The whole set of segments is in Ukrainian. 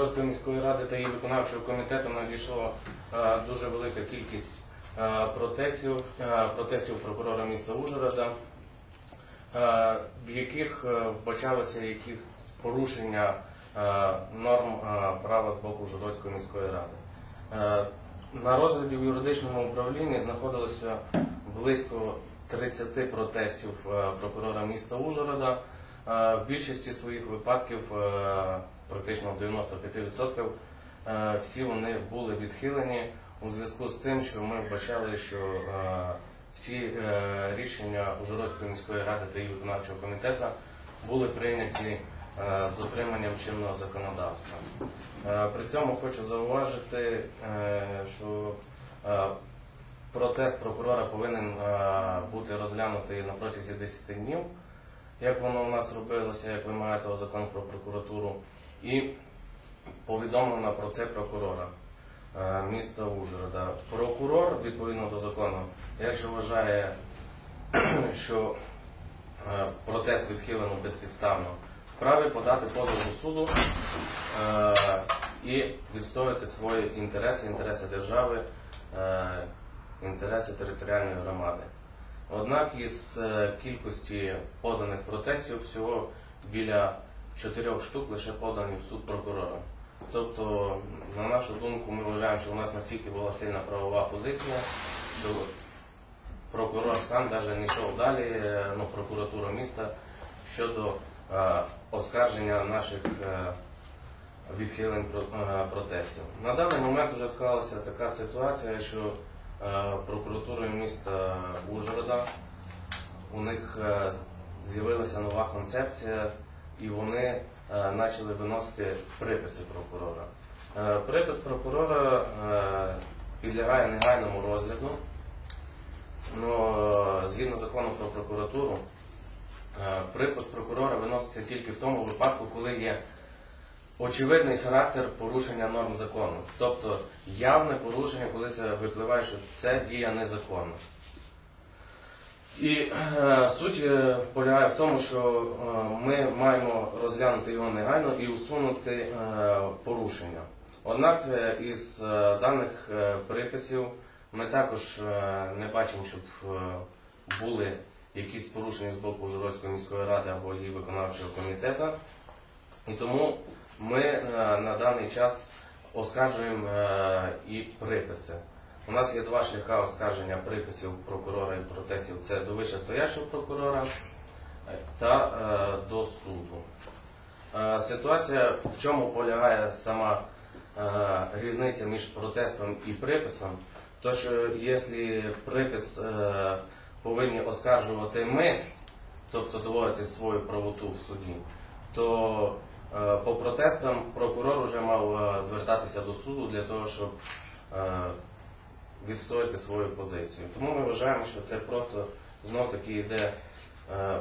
Ужгородської міської ради та її виконавчого комітету надійшла е, дуже велика кількість е, протестів, е, протестів прокурора міста Ужгорода, в яких вбачалося якісь порушення норм права з боку Ужгородської міської ради. На розгляді в юридичному управлінні знаходилося близько 30 протестів прокурора міста Ужгорода. В більшості своїх випадків, практично в 95%, е, всі вони були відхилені у зв'язку з тим, що ми вбачали, що е, всі е, рішення Ужгородської міської ради та її виконавчого комітету були прийняті з дотриманням чинного законодавства. При цьому хочу зауважити, що протест прокурора повинен бути розглянутий на протязі 10 днів, як воно у нас робилося, як ви маєте закон про прокуратуру, і повідомлено про це прокурора е, міста Ужгорода. Прокурор, відповідно до закону, якщо вважає, що е, протест відхилено безпідставно, вправі подати позов до суду е, і відстояти свої інтереси, інтереси держави, інтереси територіальної громади. Однак із кількості поданих протестів всього біля чотирьох штук лише подані в суд прокурора. Тобто, на нашу думку, ми вважаємо, що у нас настільки була сильна правова позиція, що прокурор сам навіть не йшов далі, е, ну, прокуратура міста щодо е, оскарження наших е, відхилень про- е, протестів. На даний момент вже склалася така ситуація, що е, прокуратурою міста Ужгорода у них е, з'явилася нова концепція, і вони е, почали виносити приписи прокурора. Е, Припис прокурора е, підлягає негайному розгляду. Ну, е, згідно закону про прокуратуру, е, припис прокурора виноситься тільки в тому випадку, коли є очевидний характер порушення норм закону. Тобто явне порушення, коли це випливає, що це дія незаконна. І е, суть е, полягає в тому, що е, ми маємо розглянути його негайно і усунути е, порушення. Однак е, із е, даних е, приписів ми також е, не бачимо, щоб е, були якісь порушення з боку Ужгородської міської ради або її виконавчого комітету. І тому ми е, на даний час оскаржуємо е, і приписи. У нас є два шляхи оскарження приписів прокурора і протестів. Це до вищестоящого прокурора е, та е, до суду. Е, Ситуація, в чому полягає сама е, різниця між протестом і приписом, то що якщо припис е, повинні оскаржувати ми, тобто доводити свою правоту в суді, то е, по протестам прокурор вже мав е, звертатися до суду для того, щоб е, відстояти свою позицію. Тому ми вважаємо, що це просто знов таки йде е,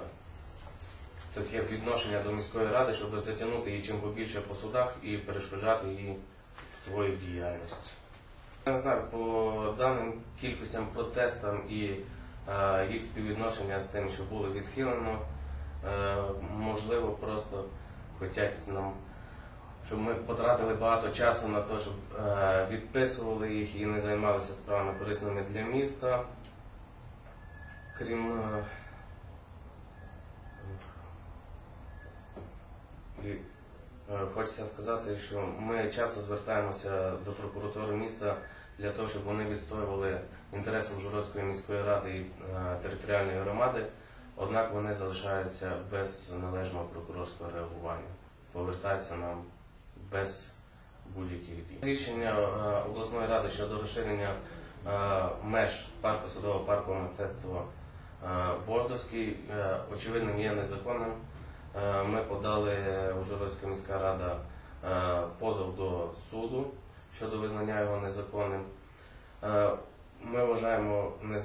таке відношення до міської ради, щоб затягнути її чим побільше по судах і перешкоджати її своїй діяльності. Я не знаю, по даним кількостям протестам і е, їх співвідношення з тим, що було відхилено, е, можливо, просто хочуть нам, щоб ми потратили багато часу на те, щоб е, відписували їх і не займалися справами корисними для міста. Крім е, і, е, хочеться сказати, що ми часто звертаємося до прокуратури міста для того, щоб вони відстоювали інтереси Ужгородської міської ради і територіальної громади, однак вони залишаються без належного прокурорського реагування, повертаються нам без будь-яких дій. Рішення е, обласної ради щодо розширення е, меж парку садового паркового мистецтва е, Бождовський е, очевидним є незаконним. Ми подали Ужгородська міська рада позов до суду щодо визнання його незаконним. Ми вважаємо незаконним.